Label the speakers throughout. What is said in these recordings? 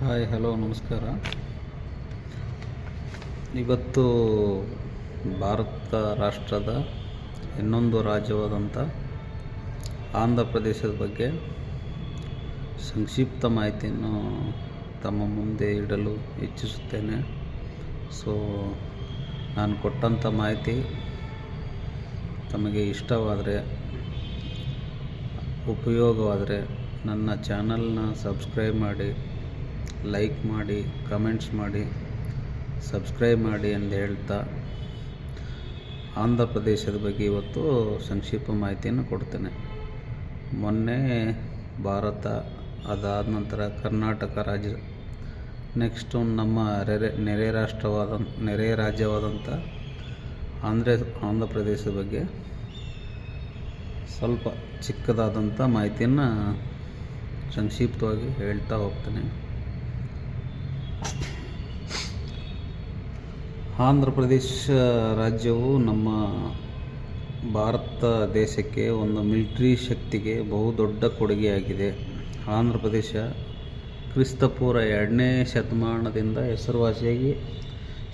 Speaker 1: Hi, hello, ನಮಸ್ಕಾರ. ಇವತ್ತು ಭಾರತ ರಾಷ್ಟ್ರದ ಇನ್ನೊಂದು ರಾಜ್ಯವಾದಂಥ ಆಂಧ್ರ ಪ್ರದೇಶದ ಬಗ್ಗೆ ಸಂಕ್ಷಿಪ್ತ ಮಾಹಿತಿಯನ್ನು ತಮ್ಮ ಮುಂದೆ ಇಡಲು ಇಚ್ಛಿಸುತ್ತೇನೆ. ಸೊ ನಾನು ಕೊಟ್ಟಂಥ ಮಾಹಿತಿ ತಮಗೆ ಇಷ್ಟವಾದರೆ, ಉಪಯೋಗವಾದರೆ ನನ್ನ ಚಾನಲ್ನ ಸಬ್ಸ್ಕ್ರೈಬ್ ಮಾಡಿ ಲೈಕ್ ಮಾಡಿ ಕಮೆಂಟ್ಸ್ ಮಾಡಿ ಸಬ್ಸ್ಕ್ರೈಬ್ ಮಾಡಿ ಎಂದು ಹೇಳ್ತಾ ಆಂಧ್ರ ಪ್ರದೇಶದ ಬಗ್ಗೆ ಇವತ್ತು ಸಂಕ್ಷಿಪ್ತ ಮಾಹಿತಿಯನ್ನು ಕೊಡ್ತೇನೆ. ಮೊನ್ನೆ ಭಾರತ ಅದಾದ ನಂತರ ಕರ್ನಾಟಕ ರಾಜ್ಯ ನೆಕ್ಸ್ಟು ನಮ್ಮ ನೆರೆ ನೆರೆ ರಾಷ್ಟ್ರವಾದ, ನೆರೆ ರಾಜ್ಯವಾದಂಥ ಆಂಧ್ರ ಆಂಧ್ರ ಪ್ರದೇಶದ ಬಗ್ಗೆ ಸ್ವಲ್ಪ ಚಿಕ್ಕದಾದಂಥ ಮಾಹಿತಿಯನ್ನು ಸಂಕ್ಷಿಪ್ತವಾಗಿ ಹೇಳ್ತಾ ಹೋಗ್ತೇನೆ. ಆಂಧ್ರ ಪ್ರದೇಶ ರಾಜ್ಯವು ನಮ್ಮ ಭಾರತ ದೇಶಕ್ಕೆ ಒಂದು ಮಿಲಿಟ್ರಿ ಶಕ್ತಿಗೆ ಬಹುದೊಡ್ಡ ಕೊಡುಗೆಯಾಗಿದೆ. ಆಂಧ್ರ ಪ್ರದೇಶ ಕ್ರಿಸ್ತಪೂರ್ವ ಎರಡನೇ ಶತಮಾನದಿಂದ ಹೆಸರುವಾಸಿಯಾಗಿ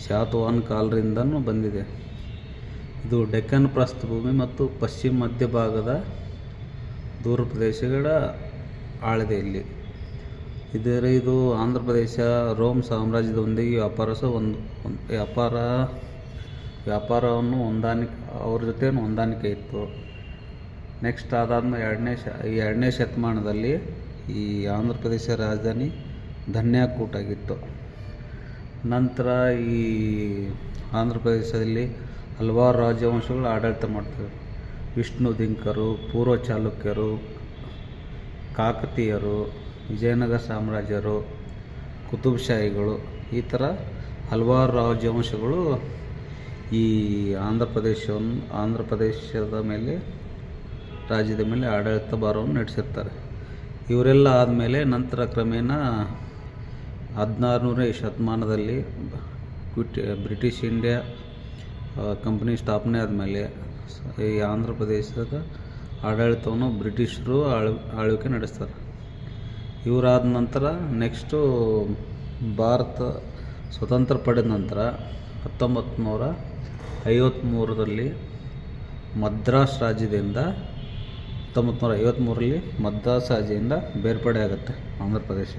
Speaker 1: ಶಾತವಾನ್ ಕಾಲದಿಂದನೂ ಬಂದಿದೆ. ಇದು ಡೆಕ್ಕನ್ ಪ್ರಸ್ಥಭೂಮಿ ಮತ್ತು ಪಶ್ಚಿಮ ಮಧ್ಯ ಭಾಗದ ದೂರ ಪ್ರದೇಶಗಳ ಆಳದೆ ಇಲ್ಲಿ. ಇದರ ಇದು ಆಂಧ್ರ ಪ್ರದೇಶ, ರೋಮ್ ಸಾಮ್ರಾಜ್ಯದೊಂದಿಗೆ ವ್ಯಾಪಾರ ಸಹ ಒಂದು ವ್ಯಾಪಾರ, ವ್ಯಾಪಾರವನ್ನು ಹೊಂದಾಣಿಕೆ, ಅವ್ರ ಜೊತೆ ಹೊಂದಾಣಿಕೆ ಇತ್ತು. ನೆಕ್ಸ್ಟ್ ಅದಾದ್ಮೇಲೆ ಎರಡನೇ ಶ ಎರಡನೇ ಶತಮಾನದಲ್ಲಿ ಈ ಆಂಧ್ರ ಪ್ರದೇಶ ರಾಜಧಾನಿ ಧನ್ಯಾಕೂಟ್ ಆಗಿತ್ತು ನಂತರ ಈ ಆಂಧ್ರ ಪ್ರದೇಶದಲ್ಲಿ ಹಲವಾರು ರಾಜವಂಶಗಳು ಆಡಳಿತ ಮಾಡ್ತವೆ. ವಿಷ್ಣು ದಿಂಕರು, ಪೂರ್ವ ಚಾಲುಕ್ಯರು, ಕಾಕತೀಯರು ವಿಜಯನಗರ ಸಾಮ್ರಾಜ್ಯರು, ಕುತುಬ್ಶಾಹಿಗಳು, ಈ ಥರ ಹಲವಾರು ರಾಜವಂಶಗಳು ಈ ಆಂಧ್ರ ಪ್ರದೇಶವನ್ನು ಆಂಧ್ರ ಪ್ರದೇಶದ ಮೇಲೆ, ರಾಜ್ಯದ ಮೇಲೆ ಆಡಳಿತ ಭಾರವನ್ನು ನಡೆಸಿರ್ತಾರೆ. ಇವರೆಲ್ಲ ಆದಮೇಲೆ ನಂತರ ಕ್ರಮೇಣ ಹದಿನಾರುನೂರನೇ ಶತಮಾನದಲ್ಲಿ ಕ್ವಿಟ್ ಬ್ರಿಟಿಷ್ ಇಂಡಿಯಾ ಕಂಪ್ನಿ ಸ್ಥಾಪನೆ ಆದಮೇಲೆ ಈ ಆಂಧ್ರ ಪ್ರದೇಶದ ಆಡಳಿತವನ್ನು ಬ್ರಿಟಿಷರು ಆಳ್ ಆಳ್ವಿಕೆ ನಡೆಸ್ತಾರೆ. ಇವರಾದ ನಂತರ ನೆಕ್ಸ್ಟು ಭಾರತ ಸ್ವತಂತ್ರ ಪಡೆದ ನಂತರ ಹತ್ತೊಂಬತ್ತು ನೂರ ಐವತ್ತ್ಮೂರರಲ್ಲಿ ಮದ್ರಾಸ್ ರಾಜ್ಯದಿಂದ ಹತ್ತೊಂಬತ್ತು ನೂರ ಐವತ್ತ್ಮೂರರಲ್ಲಿ ಮದ್ರಾಸ್ ರಾಜ್ಯದಿಂದ ಬೇರ್ಪಡೆ ಆಗುತ್ತೆ ಆಂಧ್ರ ಪ್ರದೇಶ.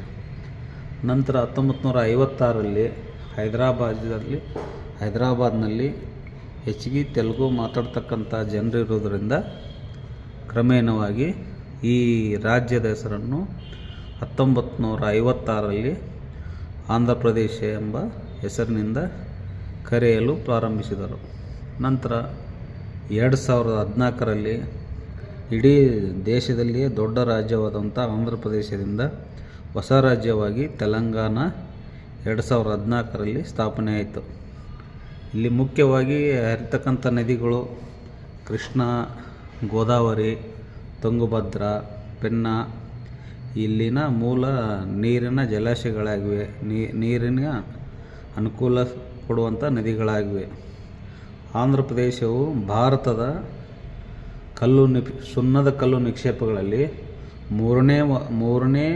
Speaker 1: ನಂತರ ಹತ್ತೊಂಬತ್ತು ನೂರ ಐವತ್ತಾರರಲ್ಲಿ ಹೈದರಾಬಾದಲ್ಲಿ ಹೈದರಾಬಾದ್ನಲ್ಲಿ ಹೆಚ್ಚಿಗೆ ತೆಲುಗು ಮಾತಾಡ್ತಕ್ಕಂಥ ಜನರಿರೋದರಿಂದ ಕ್ರಮೇಣವಾಗಿ ಈ ರಾಜ್ಯದ ಹೆಸರನ್ನು ಹತ್ತೊಂಬತ್ತು ನೂರ ಐವತ್ತಾರರಲ್ಲಿ ಆಂಧ್ರ ಪ್ರದೇಶ ಎಂಬ ಹೆಸರಿನಿಂದ ಕರೆಯಲು ಪ್ರಾರಂಭಿಸಿದರು. ನಂತರ ಎರಡು ಸಾವಿರದ ಹದಿನಾಲ್ಕರಲ್ಲಿ ಇಡೀ ದೇಶದಲ್ಲಿಯೇ ದೊಡ್ಡ ರಾಜ್ಯವಾದಂಥ ಆಂಧ್ರ ಪ್ರದೇಶದಿಂದ ಹೊಸ ರಾಜ್ಯವಾಗಿ ತೆಲಂಗಾಣ ಎರಡು ಸಾವಿರದ ಹದಿನಾಲ್ಕರಲ್ಲಿ ಸ್ಥಾಪನೆ ಆಯಿತು. ಇಲ್ಲಿ ಮುಖ್ಯವಾಗಿ ಹರಿತಕ್ಕಂಥ ನದಿಗಳು ಕೃಷ್ಣ, ಗೋದಾವರಿ, ತುಂಗಭದ್ರಾ, ಪೆನ್ನ ಇಲ್ಲಿನ ಮೂಲ ನೀರಿನ ಜಲಾಶಯಗಳಾಗಿವೆ. ನೀರಿನ ಅನುಕೂಲ ಕೊಡುವಂಥ ನದಿಗಳಾಗಿವೆ. ಆಂಧ್ರ ಪ್ರದೇಶವು ಭಾರತದ ಕಲ್ಲು ನಿಪ್, ಸುಣ್ಣದ ಕಲ್ಲು ನಿಕ್ಷೇಪಗಳಲ್ಲಿ ಮೂರನೇ ಮೂರನೇ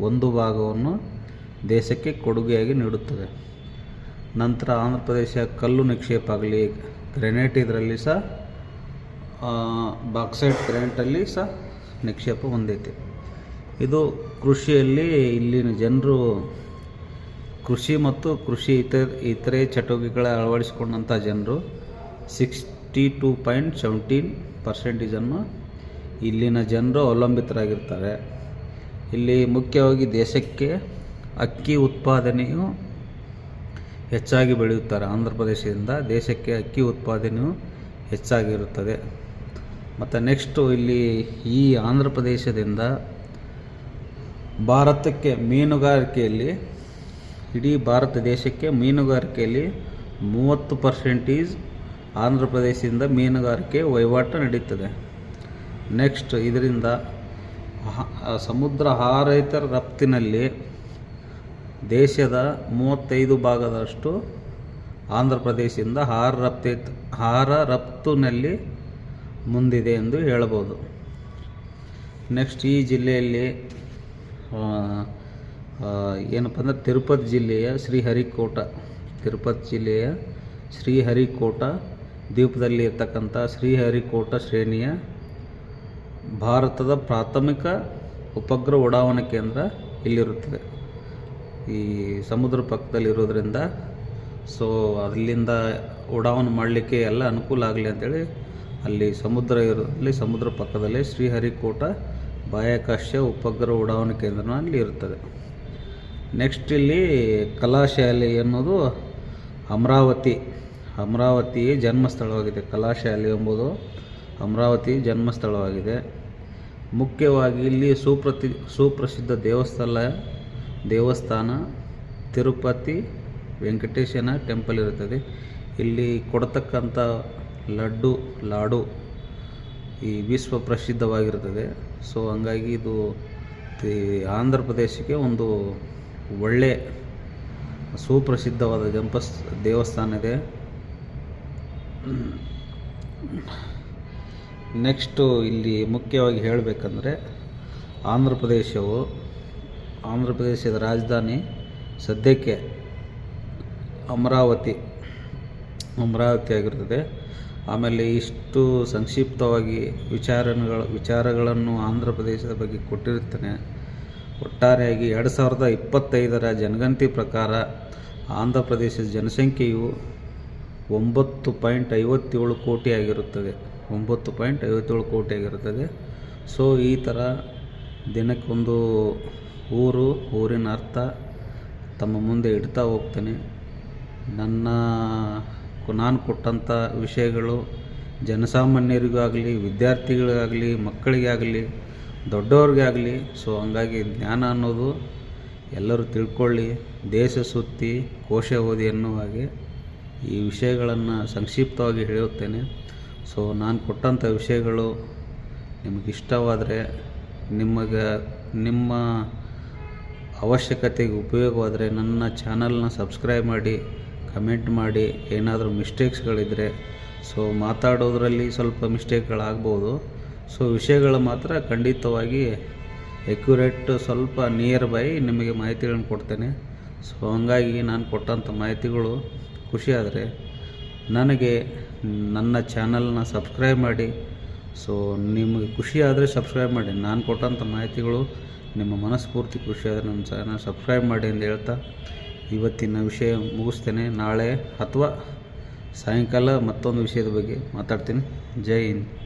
Speaker 1: ಒಂದು ಭಾಗವನ್ನು ದೇಶಕ್ಕೆ ಕೊಡುಗೆಯಾಗಿ ನೀಡುತ್ತದೆ. ನಂತರ ಆಂಧ್ರ ಪ್ರದೇಶ ಕಲ್ಲು ನಿಕ್ಷೇಪ ಆಗಲಿ, ಗ್ರೆನೇಟ್ ಇದರಲ್ಲಿ ಸಹ ಬಾಕ್ಸೈಡ್ ಗ್ರೆನೇಟಲ್ಲಿ ಸಹ ನಿಕ್ಷೇಪ ಹೊಂದೈತೆ. ಇದು ಕೃಷಿಯಲ್ಲಿ ಇಲ್ಲಿನ ಜನರು ಕೃಷಿ ಮತ್ತು ಕೃಷಿ ಇತರ, ಇತರೆ ಚಟುವಟಿಕೆಗಳ ಅಳವಡಿಸಿಕೊಂಡಂಥ ಜನರು ಸಿಕ್ಸ್ಟಿ ಟೂ ಪಾಯಿಂಟ್ ಸೆವೆಂಟೀನ್ ಪರ್ಸೆಂಟೇಜನ್ನು ಇಲ್ಲಿನ ಜನರು ಅವಲಂಬಿತರಾಗಿರ್ತಾರೆ. ಇಲ್ಲಿ ಮುಖ್ಯವಾಗಿ ದೇಶಕ್ಕೆ ಅಕ್ಕಿ ಉತ್ಪಾದನೆಯು ಹೆಚ್ಚಾಗಿ ಬೆಳೆಯುತ್ತಾರೆ. ಆಂಧ್ರ ಪ್ರದೇಶದಿಂದ ದೇಶಕ್ಕೆ ಅಕ್ಕಿ ಉತ್ಪಾದನೆಯು ಹೆಚ್ಚಾಗಿರುತ್ತದೆ. ಮತ್ತು ನೆಕ್ಸ್ಟು ಇಲ್ಲಿ ಈ ಆಂಧ್ರ ಪ್ರದೇಶದಿಂದ ಭಾರತಕ್ಕೆ ಮೀನುಗಾರಿಕೆಯಲ್ಲಿ, ಇಡೀ ಭಾರತ ದೇಶಕ್ಕೆ ಮೀನುಗಾರಿಕೆಯಲ್ಲಿ ಮೂವತ್ತು ಪರ್ಸೆಂಟೇಜ್ ಆಂಧ್ರ ಪ್ರದೇಶದಿಂದ ಮೀನುಗಾರಿಕೆ ವಹಿವಾಟು ನಡೀತದೆ. ನೆಕ್ಸ್ಟ್ ಇದರಿಂದ ಸಮುದ್ರ ಆಹಾರೇತರ ರಫ್ತಿನಲ್ಲಿ ದೇಶದ ಮೂವತ್ತೈದು ಭಾಗದಷ್ಟು ಆಂಧ್ರ ಪ್ರದೇಶದಿಂದ ಆಹಾರ ರಫ್ತಿ ಆಹಾರ ರಫ್ತಿನಲ್ಲಿ ಮುಂದಿದೆ ಎಂದು ಹೇಳಬಹುದು ನೆಕ್ಸ್ಟ್ ಈ ಜಿಲ್ಲೆಯಲ್ಲಿ ಏನಪ್ಪ ಅಂದ್ರೆ ತಿರುಪತಿ ಜಿಲ್ಲೆಯ ಶ್ರೀಹರಿಕೋಟ. ತಿರುಪತಿ ಜಿಲ್ಲೆಯ ಶ್ರೀಹರಿಕೋಟ, ದ್ವೀಪದಲ್ಲಿ ಇರ್ತಕ್ಕಂಥ ಶ್ರೀಹರಿಕೋಟ ಶ್ರೇಣಿಯ ಭಾರತದ ಪ್ರಾಥಮಿಕ ಉಪಗ್ರಹ ಉಡಾವಣಾ ಕೇಂದ್ರ ಇಲ್ಲಿರುತ್ತದೆ. ಈ ಸಮುದ್ರ ಪಕ್ಕದಲ್ಲಿರೋದ್ರಿಂದ ಸೊ ಅಲ್ಲಿಂದ ಉಡಾವಣೆ ಮಾಡಲಿಕ್ಕೆ ಎಲ್ಲ ಅನುಕೂಲ ಆಗಲಿ ಅಂತೇಳಿ ಅಲ್ಲಿ ಸಮುದ್ರ ಇರೋದ್ರಲ್ಲಿ ಸಮುದ್ರ ಪಕ್ಕದಲ್ಲೇ ಶ್ರೀಹರಿಕೋಟ ಬಾಹ್ಯಾಕಾಶ ಉಪಗ್ರಹ ಉಡಾವಣಾ ಕೇಂದ್ರ ಅಲ್ಲಿ ಇರ್ತದೆ ನೆಕ್ಸ್ಟ್ ಇಲ್ಲಿ ಕಲಾಶಾಲೆ ಅನ್ನೋದು ಅಮರಾವತಿ. ಅಮರಾವತಿ ಜನ್ಮಸ್ಥಳವಾಗಿದೆ. ಕಲಾಶಾಲೆ ಎಂಬುದು ಅಮರಾವತಿ ಜನ್ಮಸ್ಥಳವಾಗಿದೆ. ಮುಖ್ಯವಾಗಿ ಇಲ್ಲಿ ಸುಪ್ರತಿ, ಸುಪ್ರಸಿದ್ಧ ದೇವಸ್ಥಾನ ದೇವಸ್ಥಾನ, ತಿರುಪತಿ, ವೆಂಕಟೇಶನ ಟೆಂಪಲ್ ಇರುತ್ತದೆ. ಇಲ್ಲಿ ಕೊಡ್ತಕ್ಕಂಥ ಲಡ್ಡು, ಲಾಡು ಈ ವಿಶ್ವ ಪ್ರಸಿದ್ಧವಾಗಿರ್ತದೆ. ಸೊ ಹಂಗಾಗಿ ಇದು ಆಂಧ್ರ ಪ್ರದೇಶಕ್ಕೆ ಒಂದು ಒಳ್ಳೆ ಸುಪ್ರಸಿದ್ಧವಾದ ಜಂಪಸ್ ದೇವಸ್ಥಾನ ಇದೆ. ನೆಕ್ಸ್ಟು ಇಲ್ಲಿ ಮುಖ್ಯವಾಗಿ ಹೇಳಬೇಕಂದ್ರೆ ಆಂಧ್ರ ಪ್ರದೇಶವು, ಆಂಧ್ರ ಪ್ರದೇಶದ ರಾಜಧಾನಿ ಸದ್ಯಕ್ಕೆ ಅಮರಾವತಿ ಅಮರಾವತಿ ಆಗಿರುತ್ತದೆ ಆಮೇಲೆ ಇಷ್ಟು ಸಂಕ್ಷಿಪ್ತವಾಗಿ ವಿಚಾರಗಳ ವಿಚಾರಗಳನ್ನು ಆಂಧ್ರ ಪ್ರದೇಶದ ಬಗ್ಗೆ ಕೊಟ್ಟಿರುತ್ತೇನೆ. ಒಟ್ಟಾರೆಯಾಗಿ ಎರಡು ಸಾವಿರದ ಇಪ್ಪತ್ತೈದರ ಜನಗಣತಿ ಪ್ರಕಾರ ಆಂಧ್ರ ಪ್ರದೇಶದ ಜನಸಂಖ್ಯೆಯು ಒಂಬತ್ತು ಪಾಯಿಂಟ್ ಐವತ್ತೇಳು ಕೋಟಿ ಆಗಿರುತ್ತದೆ. ಒಂಬತ್ತು ಪಾಯಿಂಟ್ ಐವತ್ತೇಳು ಕೋಟಿ ಆಗಿರುತ್ತದೆ. ಸೊ, ಈ ಥರ ದಿನಕ್ಕೊಂದು ಊರು, ಊರಿನ ಅರ್ಥ ತಮ್ಮ ಮುಂದೆ ಇಡ್ತಾ ಹೋಗ್ತೇನೆ. ನನ್ನ ನಾನು ಕೊಟ್ಟಂಥ ವಿಷಯಗಳು ಜನಸಾಮಾನ್ಯರಿಗೂ ಆಗಲಿ ವಿದ್ಯಾರ್ಥಿಗಳಿಗಾಗಲಿ, ಮಕ್ಕಳಿಗಾಗಲಿ, ದೊಡ್ಡವ್ರಿಗಾಗಲಿ. ಸೊ, ಹಂಗಾಗಿ ಜ್ಞಾನ ಅನ್ನೋದು ಎಲ್ಲರೂ ತಿಳ್ಕೊಳ್ಳಿ. ದೇಶ ಸುತ್ತಿ, ಕೋಶ ಓದಿ ಅನ್ನುವ ಹಾಗೆ ಈ ವಿಷಯಗಳನ್ನು ಸಂಕ್ಷಿಪ್ತವಾಗಿ ಹೇಳುತ್ತೇನೆ. ಸೊ, ನಾನು ಕೊಟ್ಟಂಥ ವಿಷಯಗಳು ನಿಮಗಿಷ್ಟವಾದರೆ ನಿಮಗೆ, ನಿಮ್ಮ ಅವಶ್ಯಕತೆಗೆ ಉಪಯೋಗವಾದರೆ ನನ್ನ ಚಾನಲ್ನ ಸಬ್ಸ್ಕ್ರೈಬ್ ಮಾಡಿ. ಕಮೆಂಟ್ ಮಾಡಿ, ಏನಾದರೂ ಮಿಸ್ಟೇಕ್ಸ್ಗಳಿದ್ದರೆ ಸೊ ಮಾತಾಡೋದ್ರಲ್ಲಿ ಸ್ವಲ್ಪ ಮಿಸ್ಟೇಕ್ಗಳಾಗ್ಬೋದು. ಸೊ ವಿಷಯಗಳು ಮಾತ್ರ ಖಂಡಿತವಾಗಿ ಎಕ್ಯುರೇಟ್ ಸ್ವಲ್ಪ ನಿಯರ್ ಬೈ ನಿಮಗೆ ಮಾಹಿತಿಗಳನ್ನು ಕೊಡ್ತೇನೆ. ಸೊ ಹಂಗಾಗಿ ನಾನು ಕೊಟ್ಟಂಥ ಮಾಹಿತಿಗಳು ಖುಷಿಯಾದರೆ ನನಗೆ ನನ್ನ ಚಾನಲ್ನ ಸಬ್ಸ್ಕ್ರೈಬ್ ಮಾಡಿ. ಸೊ ನಿಮಗೆ ಖುಷಿ ಆದರೆ ಸಬ್ಸ್ಕ್ರೈಬ್ ಮಾಡಿ. ನಾನು ಕೊಟ್ಟಂಥ ಮಾಹಿತಿಗಳು ನಿಮ್ಮ ಮನಸ್ಫೂರ್ತಿ ಖುಷಿ ಆದರೆ ನನ್ನ ಚಾನಲ್ ಸಬ್ಸ್ಕ್ರೈಬ್ ಮಾಡಿ ಅಂತ ಹೇಳ್ತಾ ಇವತ್ತಿನ ವಿಷಯ ಮುಗಿಸ್ತೇನೆ. ನಾಳೆ ಅಥವಾ ಸಾಯಂಕಾಲ ಮತ್ತೊಂದು ವಿಷಯದ ಬಗ್ಗೆ ಮಾತಾಡ್ತೀನಿ. ಜೈ ಹಿಂದ್.